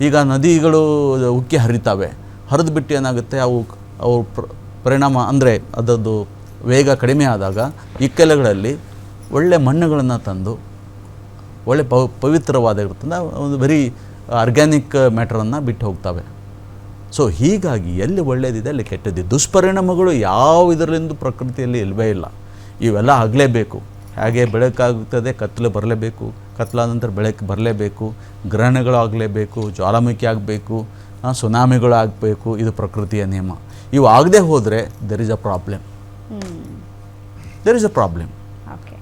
ಈಗ ನದಿಗಳು ಉಕ್ಕಿ ಹರಿತಾವೆ. ಹರಿದು ಬಿಟ್ಟು ಏನಾಗುತ್ತೆ? ಅವು ಅವು ಪರಿಣಾಮ ಅಂದರೆ ಅದರದ್ದು ವೇಗ ಕಡಿಮೆ ಆದಾಗ ಇಕ್ಕೆಲೆಗಳಲ್ಲಿ ಒಳ್ಳೆ ಮಣ್ಣುಗಳನ್ನು ತಂದು ಒಳ್ಳೆ ಪವ ಪವಿತ್ರವಾದ ಒಂದು ವೆರಿ ಆರ್ಗ್ಯಾನಿಕ್ ಮ್ಯಾಟ್ರನ್ನು ಬಿಟ್ಟು ಹೋಗ್ತವೆ. ಸೊ ಹೀಗಾಗಿ ಎಲ್ಲಿ ಒಳ್ಳೆಯದಿದೆ ಅಲ್ಲಿ ಕೆಟ್ಟದ್ದು. ದುಷ್ಪರಿಣಾಮಗಳು ಯಾವ ಇದರಿಂದ ಪ್ರಕೃತಿಯಲ್ಲಿ ಇಲ್ಲವೇ ಇಲ್ಲ. ಇವೆಲ್ಲ ಆಗಲೇಬೇಕು. ಹಾಗೆ ಬೆಳಕಾಗುತ್ತದೆ, ಕತ್ತಲು ಬರಲೇಬೇಕು. ಕತ್ತಲಾದ ನಂತರ ಬೆಳಕು ಬರಲೇಬೇಕು ಗ್ರಹಣಗಳು ಆಗಲೇಬೇಕು ಜ್ವಾಲಾಮುಖಿ ಆಗಬೇಕು ಸುನಾಮಿಗಳು ಆಗಬೇಕು ಇದು ಪ್ರಕೃತಿಯ ನಿಯಮ. ಇವು ಆಗದೆ ಹೋದರೆ there is a problem there is a problem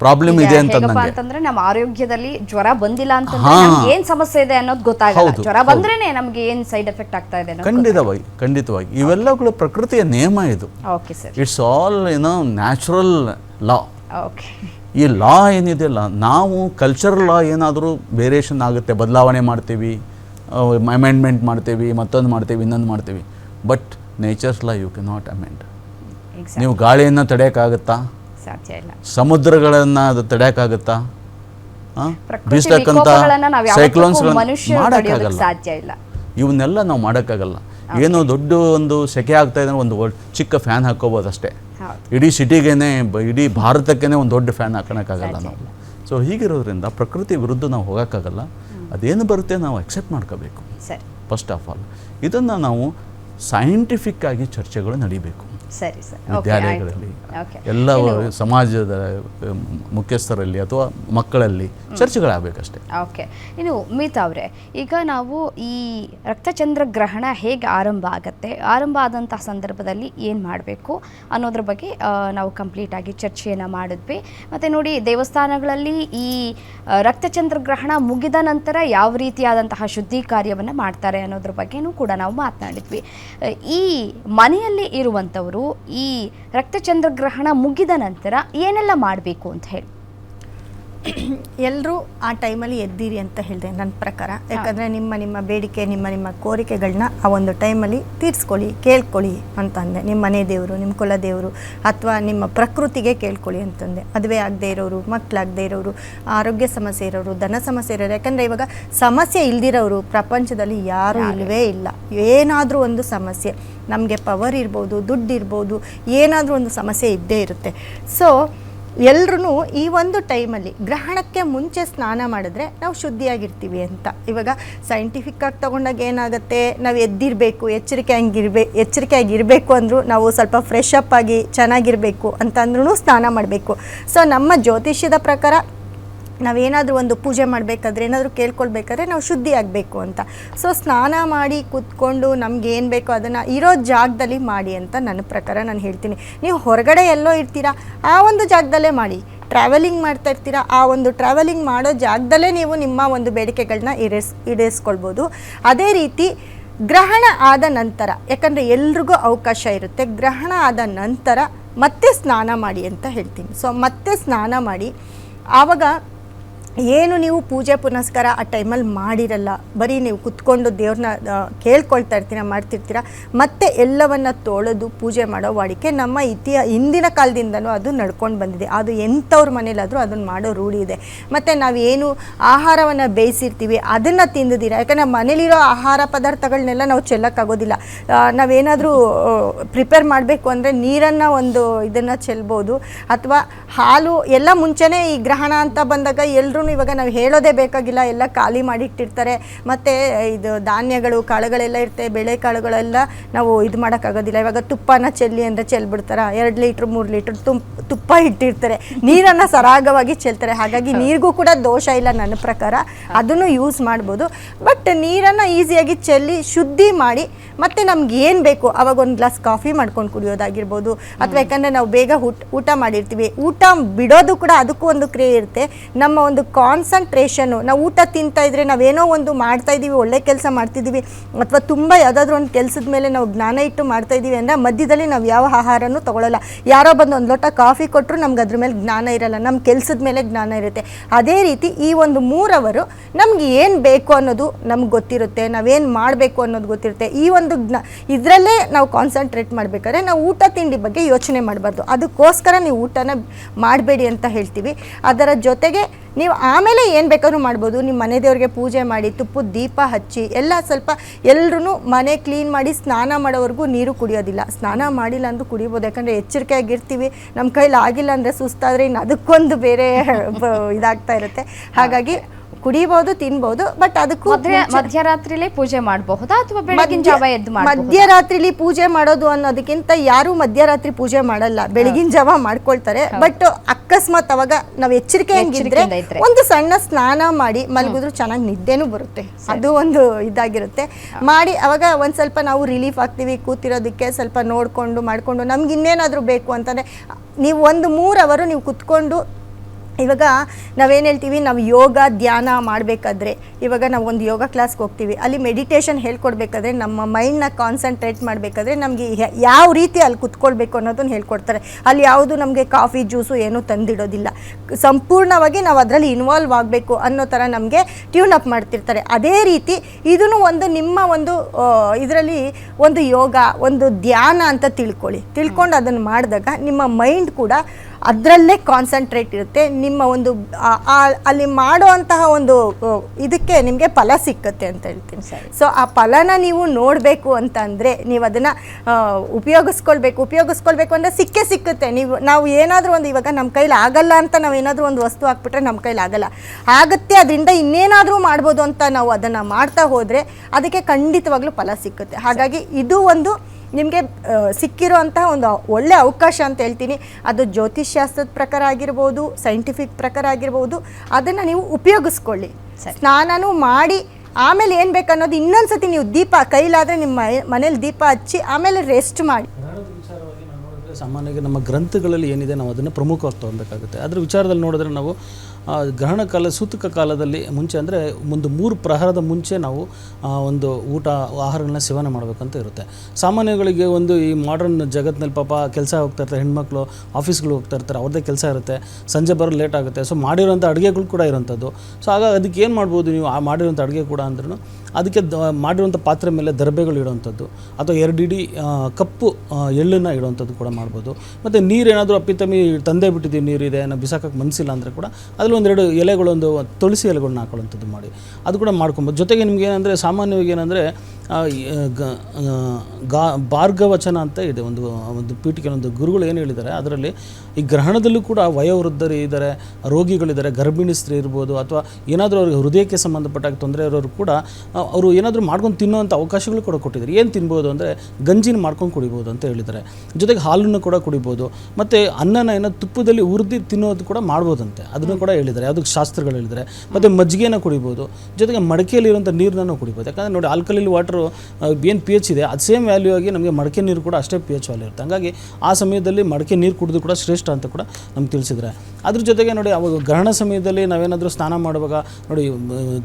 problem ಇದೆ ಅಂತ ಅಂತಂದ್ರೆ ನಮ್ಮ ಆರೋಗ್ಯದಲ್ಲಿ ಜ್ವರ ಬಂದಿಲ್ಲ. ನಮ್ಗೆ ಏನ್ ಸಮಸ್ಯೆ ಇದೆ ಅನ್ನೋದು ಗೊತ್ತಾಗಲ್ಲ. ಜ್ವರ ಬಂದ್ರೇನೆ ನಮಗೆ ಏನ್ ಸೈಡ್ ಎಫೆಕ್ಟ್ ಆಗ್ತಾ ಇದೆ ಖಂಡಿತವಾಗಿ ಖಂಡಿತವಾಗಿ. ಇವೆಲ್ಲಗಳು ಪ್ರಕೃತಿಯ ನಿಯಮ ಇದು. Okay sir. ಇಟ್ಸ್ ಆಲ್ ಏನೋ ನ್ಯಾಚುರಲ್ ಲಾ ಓಕೆ ಈ ಲಾ ಏನಿದೆಯಲ್ಲ ನಾವು ಕಲ್ಚರಲ್ ಲಾ ಏನಾದರೂ ವೇರಿಯೇಷನ್ ಆಗುತ್ತೆ ಬದಲಾವಣೆ ಮಾಡ್ತೀವಿ ಅಮೆಂಡ್ಮೆಂಟ್ ಮಾಡ್ತೀವಿ ಮತ್ತೊಂದು ಮಾಡ್ತೀವಿ ಇನ್ನೊಂದು ಮಾಡ್ತೀವಿ. But nature's law you can not amend ನೀವು ಗಾಳಿಯನ್ನು ತಡೆಯೋಕ್ಕಾಗುತ್ತಾ ಸಾಧ್ಯ ಇಲ್ಲ. ಸಮುದ್ರಗಳನ್ನು ಅದು ತಡೆಯೋಕ್ಕಾಗುತ್ತಾ ಬೀಸ್ತಕ್ಕಂಥ ಸೈಕ್ಲೋನ್ಸ್ಗಳನ್ನು ಮಾಡೋಕ್ಕಾಗಲ್ಲ. ಸಾಧ್ಯ ಇಲ್ಲ. ಇವನ್ನೆಲ್ಲ ನಾವು ಮಾಡೋಕ್ಕಾಗಲ್ಲ. ಏನೋ ದೊಡ್ಡ ಒಂದು ಸೆಕೆ ಆಗ್ತಾ ಇದ್ರೆ ಒಂದು ಚಿಕ್ಕ ಫ್ಯಾನ್ ಹಾಕೋಬೋದು ಅಷ್ಟೇ ಇಡೀ ಸಿಟಿಗೇನೆ ಇಡೀ ಭಾರತಕ್ಕೇನೆ ಒಂದು ದೊಡ್ಡ ಫ್ಯಾನ್ ಹಾಕೋಕ್ಕಾಗಲ್ಲ ನಾವು. ಸೊ ಹೀಗಿರೋದ್ರಿಂದ ಪ್ರಕೃತಿ ವಿರುದ್ಧ ನಾವು ಹೋಗೋಕ್ಕಾಗಲ್ಲ. ಅದೇನು ಬರುತ್ತೆ ನಾವು ಅಕ್ಸೆಪ್ಟ್ ಮಾಡ್ಕೋಬೇಕು. ಸರಿ. ಫಸ್ಟ್ ಆಫ್ ಆಲ್ ಇದನ್ನು ನಾವು ಸೈಂಟಿಫಿಕ್ ಆಗಿ ಚರ್ಚೆಗಳು ನಡಿಬೇಕು. ಸರಿ ಸರ್. ವಿದ್ಯಾಲಯಗಳಲ್ಲಿ. ಓಕೆ ಎಲ್ಲ ಸಮಾಜದ ಮುಖ್ಯಸ್ಥರಲ್ಲಿ ಅಥವಾ ಮಕ್ಕಳಲ್ಲಿ ಚರ್ಚೆಗಳಾಗಬೇಕಷ್ಟೇ. ಓಕೆ ಇನ್ನು ಮಿತಾ ಅವರೇ ಈಗ ನಾವು ಈ ರಕ್ತಚಂದ್ರ ಗ್ರಹಣ ಹೇಗೆ ಆರಂಭ ಆಗುತ್ತೆ ಆರಂಭ ಆದಂತಹ ಸಂದರ್ಭದಲ್ಲಿ ಏನು ಮಾಡಬೇಕು ಅನ್ನೋದ್ರ ಬಗ್ಗೆ ನಾವು ಕಂಪ್ಲೀಟ್ ಆಗಿ ಚರ್ಚೆಯನ್ನು ಮಾಡಿದ್ವಿ. ಮತ್ತೆ ನೋಡಿ ದೇವಸ್ಥಾನಗಳಲ್ಲಿ ಈ ರಕ್ತಚಂದ್ರ ಗ್ರಹಣ ಮುಗಿದ ನಂತರ ಯಾವ ರೀತಿಯಾದಂತಹ ಶುದ್ಧಿ ಕಾರ್ಯವನ್ನು ಮಾಡ್ತಾರೆ ಅನ್ನೋದ್ರ ಬಗ್ಗೆನೂ ಕೂಡ ನಾವು ಮಾತನಾಡಿದ್ವಿ. ಈ ಮನೆಯಲ್ಲಿ ಇರುವಂಥವರು ಈ ರಕ್ತಚಂದ್ರಗ್ರಹಣ ಮುಗಿದ ನಂತರ ಏನೆಲ್ಲ ಮಾಡಬೇಕು ಅಂತ ಹೇಳಿ ಎಲ್ಲರೂ ಆ ಟೈಮಲ್ಲಿ ಎದ್ದಿರಿ ಅಂತ ಹೇಳಿದೆ ನನ್ನ ಪ್ರಕಾರ. ಯಾಕಂದರೆ ನಿಮ್ಮ ನಿಮ್ಮ ಬೇಡಿಕೆ ನಿಮ್ಮ ನಿಮ್ಮ ಕೋರಿಕೆಗಳನ್ನ ಆ ಒಂದು ಟೈಮಲ್ಲಿ ತೀರಿಸ್ಕೊಳ್ಳಿ ಕೇಳ್ಕೊಳ್ಳಿ ಅಂತಂದೆ. ನಿಮ್ಮ ಮನೆ ದೇವರು ನಿಮ್ಮ ಕುಲ ದೇವರು ಅಥವಾ ನಿಮ್ಮ ಪ್ರಕೃತಿಗೆ ಕೇಳ್ಕೊಳ್ಳಿ ಅಂತಂದೆ. ಮದುವೆ ಆಗದೆ ಇರೋರು ಮಕ್ಕಳಾಗದೆ ಇರೋರು ಆರೋಗ್ಯ ಸಮಸ್ಯೆ ಇರೋರು ಧನ ಸಮಸ್ಯೆ ಇರೋರು ಯಾಕಂದರೆ ಇವಾಗ ಸಮಸ್ಯೆ ಇಲ್ದಿರೋರು ಪ್ರಪಂಚದಲ್ಲಿ ಯಾರೂ ಇಲ್ಲವೇ ಇಲ್ಲ. ಏನಾದರೂ ಒಂದು ಸಮಸ್ಯೆ ನಮಗೆ ಪವರ್ ಇರ್ಬೋದು ದುಡ್ಡು ಇರ್ಬೋದು ಏನಾದರೂ ಒಂದು ಸಮಸ್ಯೆ ಇದ್ದೇ ಇರುತ್ತೆ. ಸೊ ಎಲ್ರೂ ಈ ಒಂದು ಟೈಮಲ್ಲಿ ಗ್ರಹಣಕ್ಕೆ ಮುಂಚೆ ಸ್ನಾನ ಮಾಡಿದ್ರೆ ನಾವು ಶುದ್ಧಿಯಾಗಿರ್ತೀವಿ ಅಂತ. ಇವಾಗ ಸೈಂಟಿಫಿಕ್ ಆಗಿ ತಗೊಂಡಾಗ ಏನಾಗುತ್ತೆ? ನಾವು ಎದ್ದಿರಬೇಕು, ಎಚ್ಚರಿಕೆ ಹಂಗಿರ್ಬೇ ಎಚ್ಚರಿಕೆಯಾಗಿರಬೇಕು ಅಂದರೂ ನಾವು ಸ್ವಲ್ಪ ಫ್ರೆಶ್ ಅಪ್ ಆಗಿ ಚೆನ್ನಾಗಿರಬೇಕು ಅಂತಂದ್ರೂ ಸ್ನಾನ ಮಾಡಬೇಕು. ಸೊ ನಮ್ಮ ಜ್ಯೋತಿಷ್ಯದ ಪ್ರಕಾರ ನಾವೇನಾದರೂ ಒಂದು ಪೂಜೆ ಮಾಡಬೇಕಾದ್ರೆ, ಏನಾದರೂ ಕೇಳ್ಕೊಳ್ಬೇಕಾದ್ರೆ ನಾವು ಶುದ್ಧಿ ಆಗಬೇಕು ಅಂತ. ಸೊ ಸ್ನಾನ ಮಾಡಿ ಕೂತ್ಕೊಂಡು ನಮ್ಗೆ ಏನು ಬೇಕೋ ಅದನ್ನು ಇರೋ ಜಾಗದಲ್ಲಿ ಮಾಡಿ ಅಂತ ನನ್ನ ಪ್ರಕಾರ ನಾನು ಹೇಳ್ತೀನಿ. ನೀವು ಹೊರಗಡೆ ಎಲ್ಲೋ ಇರ್ತೀರಾ, ಆ ಒಂದು ಜಾಗದಲ್ಲೇ ಮಾಡಿ. ಟ್ರಾವೆಲಿಂಗ್ ಮಾಡ್ತಾ ಇರ್ತೀರಾ, ಆ ಒಂದು ಟ್ರಾವೆಲಿಂಗ್ ಮಾಡೋ ಜಾಗದಲ್ಲೇ ನೀವು ನಿಮ್ಮ ಒಂದು ಬೇಡಿಕೆಗಳನ್ನ ಈಡೇರ್ಸ್ ಈಡೇರಿಸ್ಕೊಳ್ಬೋದು. ಅದೇ ರೀತಿ ಗ್ರಹಣ ಆದ ನಂತರ, ಯಾಕಂದರೆ ಎಲ್ರಿಗೂ ಅವಕಾಶ ಇರುತ್ತೆ, ಗ್ರಹಣ ಆದ ನಂತರ ಮತ್ತೆ ಸ್ನಾನ ಮಾಡಿ ಅಂತ ಹೇಳ್ತೀನಿ. ಸೊ ಮತ್ತೆ ಸ್ನಾನ ಮಾಡಿ, ಆವಾಗ ಏನು ನೀವು ಪೂಜೆ ಪುನಸ್ಕಾರ ಆ ಟೈಮಲ್ಲಿ ಮಾಡಿರಲ್ಲ, ಬರೀ ನೀವು ಕುತ್ಕೊಂಡು ದೇವ್ರನ್ನ ಕೇಳ್ಕೊಳ್ತಾ ಇರ್ತೀರ, ಮಾಡ್ತಿರ್ತೀರ, ಮತ್ತೆ ಎಲ್ಲವನ್ನ ತೊಳೆದು ಪೂಜೆ ಮಾಡೋ ವಾಡಿಕೆ ನಮ್ಮ ಇತಿಹ, ಹಿಂದಿನ ಕಾಲದಿಂದನೂ ಅದು ನಡ್ಕೊಂಡು ಬಂದಿದೆ. ಅದು ಎಂಥವ್ರ ಮನೇಲಾದರೂ ಅದನ್ನು ಮಾಡೋ ರೂಢಿ ಇದೆ. ಮತ್ತು ನಾವೇನು ಆಹಾರವನ್ನು ಬೇಯಿಸಿರ್ತೀವಿ, ಅದನ್ನು ತಿಂದಿದ್ದೀರಾ? ಯಾಕಂದರೆ ಮನೇಲಿರೋ ಆಹಾರ ಪದಾರ್ಥಗಳನ್ನೆಲ್ಲ ನಾವು ಚೆಲ್ಲಕ್ಕಾಗೋದಿಲ್ಲ. ನಾವೇನಾದರೂ ಪ್ರಿಪೇರ್ ಮಾಡಬೇಕು ಅಂದರೆ ನೀರನ್ನು ಒಂದು ಇದನ್ನು ಚೆಲ್ಬೋದು, ಅಥವಾ ಹಾಲು ಎಲ್ಲ ಮುಂಚೆನೇ ಈ ಗ್ರಹಣ ಅಂತ ಬಂದಾಗ ಎಲ್ಲರೂ ಇವಾಗ ನಾವು ಹೇಳೋದೇ ಬೇಕಾಗಿಲ್ಲ ಎಲ್ಲ ಖಾಲಿ ಮಾಡಿಟ್ಟಿರ್ತಾರೆ ಮತ್ತು ಇದು ಧಾನ್ಯಗಳು ಕಾಳುಗಳೆಲ್ಲ ಇರ್ತವೆ ಬೆಳೆ ಕಾಳುಗಳೆಲ್ಲ ನಾವು ಇದು ಮಾಡೋಕ್ಕಾಗೋದಿಲ್ಲ. ಇವಾಗ ತುಪ್ಪನ ಚೆಲ್ಲಿ ಅಂದರೆ ಚೆಲ್ಬಿಡ್ತಾರೆ. ಎರಡು ಲೀಟ್ರ್ ಮೂರು ಲೀಟ್ರ್ ತುಪ್ಪ ತುಪ್ಪ ಇಟ್ಟಿರ್ತಾರೆ. ನೀರನ್ನು ಸರಾಗವಾಗಿ ಚೆಲ್ತಾರೆ. ಹಾಗಾಗಿ ನೀರಿಗೂ ಕೂಡ ದೋಷ ಇಲ್ಲ ನನ್ನ ಪ್ರಕಾರ. ಅದನ್ನು ಯೂಸ್ ಮಾಡ್ಬೋದು. ಬಟ್ ನೀರನ್ನು ಈಸಿಯಾಗಿ ಚೆಲ್ಲಿ ಶುದ್ಧಿ ಮಾಡಿ ಮತ್ತೆ ನಮ್ಗೆ ಏನು ಬೇಕು? ಅವಾಗ ಒಂದು ಗ್ಲಾಸ್ ಕಾಫಿ ಮಾಡ್ಕೊಂಡು ಕುಡಿಯೋದಾಗಿರ್ಬೋದು. ಅಥವಾ ಯಾಕಂದರೆ ನಾವು ಬೇಗ ಊಟ ಊಟ ಮಾಡಿರ್ತೀವಿ. ಊಟ ಬಿಡೋದು ಕೂಡ ಅದಕ್ಕೂ ಒಂದು ಕ್ರಿಯೆ ಇರುತ್ತೆ. ನಮ್ಮ ಒಂದು ಕಾನ್ಸಂಟ್ರೇಷನು ನಾವು ಊಟ ತಿಂತಾ ಇದ್ರೆ ನಾವೇನೋ ಒಂದು ಮಾಡ್ತಾ ಇದ್ದೀವಿ ಒಳ್ಳೆ ಕೆಲಸ ಮಾಡ್ತಿದ್ದೀವಿ ಅಥವಾ ತುಂಬ ಯಾವುದಾದ್ರೂ ಒಂದು ಕೆಲಸದ ಮೇಲೆ ನಾವು ಜ್ಞಾನ ಇಟ್ಟು ಮಾಡ್ತಾ ಇದ್ದೀವಿ ಅಂದರೆ ಮಧ್ಯದಲ್ಲಿ ನಾವು ಯಾವ ಆಹಾರನೂ ತೊಗೊಳ್ಳಲ್ಲ ಯಾರೋ ಬಂದು ಒಂದು ಲೋಟ ಕಾಫಿ ಕೊಟ್ಟರು ನಮ್ಗೆ ಅದ್ರ ಮೇಲೆ ಜ್ಞಾನ ಇರಲ್ಲ ನಮ್ಮ ಕೆಲಸದ ಮೇಲೆ ಜ್ಞಾನ ಇರುತ್ತೆ. ಅದೇ ರೀತಿ ಈ ಒಂದು ಮೂರವರು ನಮ್ಗೆ ಏನು ಬೇಕು ಅನ್ನೋದು ನಮ್ಗೆ ಗೊತ್ತಿರುತ್ತೆ, ನಾವೇನು ಮಾಡಬೇಕು ಅನ್ನೋದು ಗೊತ್ತಿರುತ್ತೆ. ಈ ಒಂದು ಜ್ಞಾ, ಇದರಲ್ಲೇ ನಾವು ಕಾನ್ಸಂಟ್ರೇಟ್ ಮಾಡಬೇಕಾದ್ರೆ ನಾವು ಊಟ ತಿಂಡಿ ಬಗ್ಗೆ ಯೋಚನೆ ಮಾಡಬಾರ್ದು. ಅದಕ್ಕೋಸ್ಕರ ನೀವು ಊಟನ ಮಾಡಬೇಡಿ ಅಂತ ಹೇಳ್ತೀವಿ. ಅದರ ಜೊತೆಗೆ ನೀವು ಆಮೇಲೆ ಏನು ಬೇಕಾದ್ರೂ ಮಾಡ್ಬೋದು. ನಿಮ್ಮ ಮನೆ ದೇವರಿಗೆ ಪೂಜೆ ಮಾಡಿ ತುಪ್ಪದ ದೀಪ ಹಚ್ಚಿ, ಎಲ್ಲ ಸ್ವಲ್ಪ ಎಲ್ಲರೂ ಮನೆ ಕ್ಲೀನ್ ಮಾಡಿ ಸ್ನಾನ ಮಾಡೋವರೆಗೂ ನೀರು ಕುಡಿಯೋದಿಲ್ಲ. ಸ್ನಾನ ಮಾಡಿಲ್ಲ ಅಂದ್ರೂ ಕುಡಿಬೋದು. ಯಾಕಂದರೆ ಎಚ್ಚರಿಕೆಯಾಗಿರ್ತೀವಿ ನಮ್ಮ ಕೈಲಿ ಆಗಿಲ್ಲ ಅಂದರೆ ಸುಸ್ತಾದರೆ ಇನ್ನು ಅದಕ್ಕೊಂದು ಬೇರೆ ಇದಾಗ್ತಾ ಇರುತ್ತೆ. ಹಾಗಾಗಿ ಕುಡಿಬೋದು ತಿನ್ಬಹುದು ಬಟ್ ಅದಕ್ಕೂ ಮಧ್ಯರಾತ್ರಿಲಿ ಪೂಜೆ ಮಾಡಬಹುದಾ ಅಥವಾ ಬೆಳಗಿನ ಜಾವ ಎದ್ದು ಮಧ್ಯರಾತ್ರಿಲಿ ಪೂಜೆ ಮಾಡೋದು ಅನ್ನೋದಕ್ಕಿಂತ ಯಾರು ಮಧ್ಯರಾತ್ರಿ ಪೂಜೆ ಮಾಡಲ್ಲ. ಬೆಳಗಿನ ಜಾವ ಮಾಡ್ಕೊಳ್ತಾರೆ. ಬಟ್ ಅಕಸ್ಮಾತ್ ಅವಾಗ ನಾವು ಎಚ್ಚರಿಕೆ ಹೆಂಗಿದ್ರೆ. ಒಂದು ಸಣ್ಣ ಸ್ನಾನ ಮಾಡಿ ಮಲಗಿದ್ರು ಚೆನ್ನಾಗಿ ನಿದ್ದೆನೂ ಬರುತ್ತೆ. ಅದು ಒಂದು ಇದಾಗಿರುತ್ತೆ. ಮಾಡಿ ಅವಾಗ ಒಂದ್ ಸ್ವಲ್ಪ ನಾವು ರಿಲೀಫ್ ಆಗ್ತೀವಿ ಕೂತಿರೋದಕ್ಕೆ ಸ್ವಲ್ಪ ನೋಡ್ಕೊಂಡು ಮಾಡ್ಕೊಂಡು ನಮ್ಗೆ ಇನ್ನೇನಾದ್ರೂ ಬೇಕು ಅಂತಂದ್ರೆ ನೀವು ಒಂದು ಮೂರು ಅವರು ನೀವು ಕುತ್ಕೊಂಡು ಇವಾಗ ನಾವೇನು ಹೇಳ್ತೀವಿ ನಾವು ಯೋಗ ಧ್ಯಾನ ಮಾಡಬೇಕಾದ್ರೆ ಇವಾಗ ನಾವು ಒಂದು ಯೋಗ ಕ್ಲಾಸ್ಗೆ ಹೋಗ್ತೀವಿ. ಅಲ್ಲಿ ಮೆಡಿಟೇಷನ್ ಹೇಳ್ಕೊಡ್ಬೇಕಾದ್ರೆ ನಮ್ಮ ಮೈಂಡ್ನ ಕಾನ್ಸಂಟ್ರೇಟ್ ಮಾಡಬೇಕಾದ್ರೆ ನಮಗೆ ಯಾವ ರೀತಿ ಅಲ್ಲಿ ಕುತ್ಕೊಳ್ಬೇಕು ಅನ್ನೋದನ್ನ ಹೇಳ್ಕೊಡ್ತಾರೆ. ಅಲ್ಲಿ ಯಾವುದು ನಮಗೆ ಕಾಫಿ ಜ್ಯೂಸು ಏನೂ ತಂದಿಡೋದಿಲ್ಲ. ಸಂಪೂರ್ಣವಾಗಿ ನಾವು ಅದರಲ್ಲಿ ಇನ್ವಾಲ್ವ್ ಆಗಬೇಕು ಅನ್ನೋ ಥರ ನಮಗೆ ಟ್ಯೂನ್ ಅಪ್ ಮಾಡ್ತಿರ್ತಾರೆ. ಅದೇ ರೀತಿ ಇದನ್ನು ಒಂದು ನಿಮ್ಮ ಒಂದು ಇದರಲ್ಲಿ ಒಂದು ಯೋಗ ಒಂದು ಧ್ಯಾನ ಅಂತ ತಿಳ್ಕೊಳ್ಳಿ. ತಿಳ್ಕೊಂಡು ಅದನ್ನು ಮಾಡಿದಾಗ ನಿಮ್ಮ ಮೈಂಡ್ ಕೂಡ ಅದರಲ್ಲೇ ಕಾನ್ಸಂಟ್ರೇಟ್ ಇರುತ್ತೆ. ನಿಮ್ಮ ಒಂದು ಅಲ್ಲಿ ಮಾಡುವಂತಹ ಒಂದು ಇದಕ್ಕೆ ನಿಮಗೆ ಫಲ ಸಿಕ್ಕತ್ತೆ ಅಂತ ಹೇಳ್ತೀನಿ. ಸೊ ಆ ಫಲನ ನೀವು ನೋಡಬೇಕು ಅಂತ ಅಂದರೆ ನೀವು ಅದನ್ನು ಉಪಯೋಗಿಸ್ಕೊಳ್ಬೇಕು. ಉಪಯೋಗಿಸ್ಕೊಳ್ಬೇಕು ಅಂದರೆ ಸಿಕ್ಕೇ ಸಿಕ್ಕುತ್ತೆ. ನೀವು ನಾವು ಏನಾದರೂ ಒಂದು ಇವಾಗ ನಮ್ಮ ಕೈಲಿ ಆಗಲ್ಲ ಅಂತ ನಾವು ಏನಾದರೂ ಒಂದು ವಸ್ತು ಹಾಕ್ಬಿಟ್ರೆ ನಮ್ಮ ಕೈಲಿ ಆಗಲ್ಲ. ಆಗುತ್ತೆ ಅದರಿಂದ ಇನ್ನೇನಾದರೂ ಮಾಡ್ಬೋದು ಅಂತ ನಾವು ಅದನ್ನು ಮಾಡ್ತಾ ಹೋದರೆ ಅದಕ್ಕೆ ಖಂಡಿತವಾಗ್ಲೂ ಫಲ ಸಿಕ್ಕುತ್ತೆ. ಹಾಗಾಗಿ ಇದು ಒಂದು ನಿಮಗೆ ಸಿಕ್ಕಿರುವಂತಹ ಒಂದು ಒಳ್ಳೆ ಅವಕಾಶ ಅಂತ ಹೇಳ್ತೀನಿ. ಅದು ಜ್ಯೋತಿಷ್ಶಾಸ್ತ್ರದ ಪ್ರಕಾರ ಆಗಿರ್ಬೋದು ಸೈಂಟಿಫಿಕ್ ಪ್ರಕಾರ ಆಗಿರ್ಬೋದು ಅದನ್ನು ನೀವು ಉಪಯೋಗಿಸ್ಕೊಳ್ಳಿ. ಸ್ನಾನನೂ ಮಾಡಿ ಆಮೇಲೆ ಏನು ಬೇಕನ್ನೋದು ಇನ್ನೊಂದು ಸತಿ ನೀವು ದೀಪ ಕೈಲಾದರೆ ನಿಮ್ಮ ಮನೇಲಿ ದೀಪ ಹಚ್ಚಿ ಆಮೇಲೆ ರೆಸ್ಟ್ ಮಾಡಿ. ಗ್ರಹಣದ ವಿಚಾರವಾಗಿ ನಾವು ಸಾಮಾನ್ಯವಾಗಿ ನಮ್ಮ ಗ್ರಂಥಗಳಲ್ಲಿ ಏನಿದೆ ನಾವು ಅದನ್ನು ಪ್ರಮುಖವಾಗಿ ತಗೊಬೇಕಾಗುತ್ತೆ. ಅದರ ವಿಚಾರದಲ್ಲಿ ನೋಡಿದ್ರೆ ನಾವು ಗ್ರಹಣ ಕಾಲ, ಸೂತಕ ಕಾಲದಲ್ಲಿ ಮುಂಚೆ ಅಂದರೆ ಒಂದು ಮೂರು ಪ್ರಹಾರದ ಮುಂಚೆ ನಾವು ಒಂದು ಊಟ, ಆಹಾರಗಳನ್ನ ಸೇವನೆ ಮಾಡಬೇಕಂತ ಇರುತ್ತೆ. ಸಾಮಾನ್ಯಗಳಿಗೆ ಒಂದು ಈ ಮಾಡರ್ನ್ ಜಗತ್ತಿನಲ್ಲಿ ಪಾಪ ಕೆಲಸ ಹೋಗ್ತಾ ಇರ್ತಾರೆ, ಹೆಣ್ಮಕ್ಳು ಆಫೀಸ್ಗಳು ಹೋಗ್ತಾ ಇರ್ತಾರೆ, ಅವ್ರದ್ದೇ ಕೆಲಸ ಇರುತ್ತೆ. ಸಂಜೆ ಬರೋ ಲೇಟ್ ಆಗುತ್ತೆ. ಸೊ ಮಾಡಿರೋಂಥ ಅಡುಗೆಗಳು ಕೂಡ ಇರೋಂಥದ್ದು. ಸೊ ಆಗ ಅದಕ್ಕೆ ಏನು ಮಾಡ್ಬೋದು ನೀವು? ಆ ಮಾಡಿರೋಂಥ ಅಡುಗೆ ಕೂಡ ಅಂದ್ರೂ ಅದಕ್ಕೆ ದ, ಮಾಡಿರುವಂಥ ಪಾತ್ರೆ ಮೇಲೆ ದರ್ಬೆಗಳು ಇಡುವಂಥದ್ದು ಅಥವಾ ಎರಡು ಇಡೀ ಕಪ್ಪು ಎಳ್ಳನ್ನು ಇಡೋವಂಥದ್ದು ಕೂಡ ಮಾಡ್ಬೋದು. ಮತ್ತು ನೀರೇನಾದರೂ ಅಪ್ಪಿತಮ್ಮಿ ತಂದೇ ಬಿಟ್ಟಿದ್ದೀವಿ, ನೀರಿದೆ ನಾವು ಬಿಸಾಕಕ್ಕೆ ಮನಸ್ಸಿಲ್ಲ ಅಂದರೆ ಕೂಡ, ಅದ್ರಲ್ಲಿ ಒಂದೆರಡು ಎಲೆಗಳೊಂದು ತುಳಸಿ ಎಲೆಗಳನ್ನ ಹಾಕೊಳ್ಳೋಂಥದ್ದು ಮಾಡಿ. ಅದು ಕೂಡ ಮಾಡ್ಕೊಬೋದು. ಜೊತೆಗೆ ನಿಮ್ಗೆ ಏನಂದರೆ ಸಾಮಾನ್ಯವಾಗಿ ಏನಂದರೆ ಗಾ ಭಾರ್ಗವಚನ ಅಂತ ಇದೆ. ಒಂದು ಒಂದು ಪೀಠಿಕೆ, ಒಂದು ಗುರುಗಳು ಏನು ಹೇಳಿದ್ದಾರೆ, ಅದರಲ್ಲಿ ಈ ಗ್ರಹಣದಲ್ಲೂ ಕೂಡ ವಯೋವೃದ್ಧರು ಇದ್ದಾರೆ, ರೋಗಿಗಳಿದ್ದಾರೆ, ಗರ್ಭಿಣಿ ಸ್ತ್ರೀ ಇರ್ಬೋದು, ಅಥವಾ ಏನಾದರೂ ಅವ್ರಿಗೆ ಹೃದಯಕ್ಕೆ ಸಂಬಂಧಪಟ್ಟಾಗ ತೊಂದರೆ ಇರೋರು ಕೂಡ ಅವರು ಏನಾದರೂ ಮಾಡ್ಕೊಂಡು ತಿನ್ನುವಂಥ ಅವಕಾಶಗಳು ಕೂಡ ಕೊಟ್ಟಿದ್ದಾರೆ. ಏನು ತಿನ್ಬೋದು ಅಂದರೆ ಗಂಜಿನ ಮಾಡ್ಕೊಂಡು ಕುಡಿಬೋದು ಅಂತ ಹೇಳಿದ್ದಾರೆ. ಜೊತೆಗೆ ಹಾಲನ್ನು ಕೂಡ ಕುಡಿಬೋದು, ಮತ್ತು ಅನ್ನನ ಏನೋ ತುಪ್ಪದಲ್ಲಿ ಹುರಿದು ತಿನ್ನೋದು ಕೂಡ ಮಾಡ್ಬೋದಂತೆ. ಅದನ್ನು ಕೂಡ ಹೇಳಿದ್ದಾರೆ. ಅದಕ್ಕೆ ಶಾಸ್ತ್ರಗಳು ಹೇಳಿದ್ದಾರೆ. ಮತ್ತು ಮಜ್ಜಿಗೆನ ಕುಡಿಬೋದು. ಜೊತೆಗೆ ಮಡಿಕೆಯಲ್ಲಿರುವಂಥ ನೀರನ್ನು ಕುಡಿಬೋದು. ಯಾಕಂದರೆ ನೋಡಿ ಆಲ್ಕಲಿಲ್ ವಾಟರು ಏನು ಪಿ ಎಚ್ ಇದೆ, ಅದು ಸೇಮ್ ವ್ಯಾಲ್ಯೂ ಆಗಿ ನಮಗೆ ಮಡಕೆ ನೀರು ಕೂಡ ಅಷ್ಟೇ ಪಿ ಎಚ್ ವ್ಯಾಲ್ಯೂ ಇರುತ್ತೆ. ಹಾಗಾಗಿ ಆ ಸಮಯದಲ್ಲಿ ಮಡಕೆ ನೀರು ಕುಡಿದು ಕೂಡ ಶ್ರೇಷ್ಠ ಅಂತ ಕೂಡ ನಮ್ಗೆ ತಿಳಿಸಿದ್ರೆ. ಅದ್ರ ಜೊತೆಗೆ ನೋಡಿ, ಅವಾಗ ಗ್ರಹಣ ಸಮಯದಲ್ಲಿ ನಾವೇನಾದರೂ ಸ್ನಾನ ಮಾಡುವಾಗ ನೋಡಿ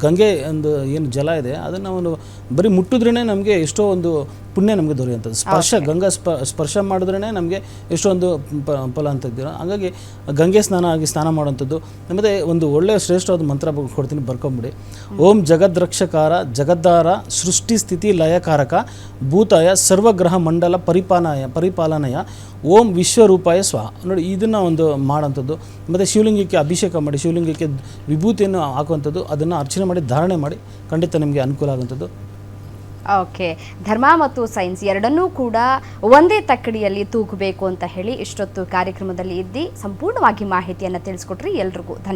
ಗಂಗೆ ಒಂದು ಏನು ಜಲ ಇದೆ, ಅದನ್ನು ಒಂದು ಬರೀ ಮುಟ್ಟಿದ್ರೇ ನಮಗೆ ಎಷ್ಟೋ ಒಂದು ಪುಣ್ಯ ನಮಗೆ ದೊರೆಯುವಂಥದ್ದು. ಸ್ಪರ್ಶ ಗಂಗಾ ಸ್ಪ ಸ್ಪರ್ಶ ಮಾಡಿದ್ರೇ ನಮಗೆ ಎಷ್ಟೊಂದು ಪ- ಫಲ ಅಂತ ಇದ್ದೀರ ಹಾಗಾಗಿ ಗಂಗೆ ಸ್ನಾನ ಆಗಿ ಸ್ನಾನ ಮಾಡುವಂಥದ್ದು. ಮತ್ತೆ ಒಂದು ಒಳ್ಳೆಯ ಶ್ರೇಷ್ಠವಾದ ಮಂತ್ರ ಕೊಡ್ತೀನಿ ಬರ್ಕೊಂಬಿಡಿ. ಓಂ ಜಗದ್ರಕ್ಷಕಾರ ಜಗದ್ದಾರ ಸೃಷ್ಟಿ ಸ್ಥಿತಿ ಲಯಕಾರಕ ಭೂತಾಯ ಸರ್ವಗ್ರಹ ಮಂಡಲ ಪರಿಪಾಲನಾಯ ಪರಿಪಾಲನೆಯ ಓಂ ವಿಶ್ವರೂಪಾಯ ಸ್ವ ನೋಡಿ ಇದನ್ನು ಒಂದು ಮಾಡೋಂಥದ್ದು ಮತ್ತು ಶಿವಲಿಂಗಕ್ಕೆ ಅಭಿಷೇಕ ಮಾಡಿ ಶಿವಲಿಂಗಕ್ಕೆ ವಿಭೂತಿಯನ್ನು ಹಾಕುವಂಥದ್ದು. ಅದನ್ನು ಅರ್ಚನೆ ಮಾಡಿ ಧಾರಣೆ ಮಾಡಿ ಖಂಡಿತ ನಿಮಗೆ ಅನುಕೂಲ ಆಗುವಂಥದ್ದು. ಓಕೆ. ಧರ್ಮ ಮತ್ತು ಸೈನ್ಸ್ ಎರಡನ್ನೂ ಕೂಡ ಒಂದೇ ತಕ್ಕಡಿಯಲ್ಲಿ ತೂಕಬೇಕು ಅಂತ ಹೇಳಿ ಇಷ್ಟೊತ್ತು ಕಾರ್ಯಕ್ರಮದಲ್ಲಿ ಇದ್ದು. ಸಂಪೂರ್ಣವಾಗಿ ಮಾಹಿತಿಯನ್ನು ತಿಳಿಸ್ಕೊಟ್ರಿ ಎಲ್ರಿಗೂ.